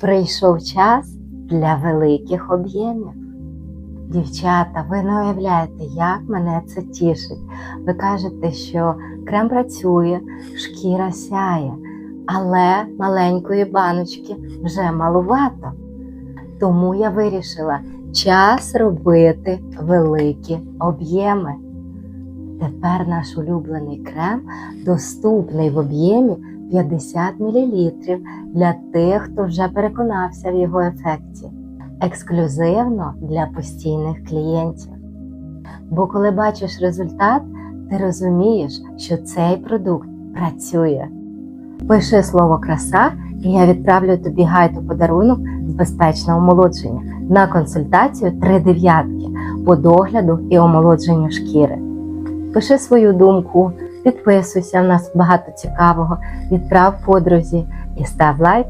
Прийшов час для великих об'ємів. Дівчата, ви не уявляєте, як мене це тішить. Ви кажете, що крем працює, шкіра сяє, але маленької баночки вже малувато. Тому я вирішила час робити великі об'єми. Тепер наш улюблений крем доступний в об'ємі 50 мл для тих, хто вже переконався в його ефекті. Ексклюзивно для постійних клієнтів. Бо коли бачиш результат, ти розумієш, що цей продукт працює. Пиши слово краса, і я відправлю тобі гайд у подарунок з безпечного омолодження на консультацію три дев'ятки по догляду і омолодженню шкіри. Пиши свою думку, підписуйся, в нас багато цікавого, відправ подрузі і став лайк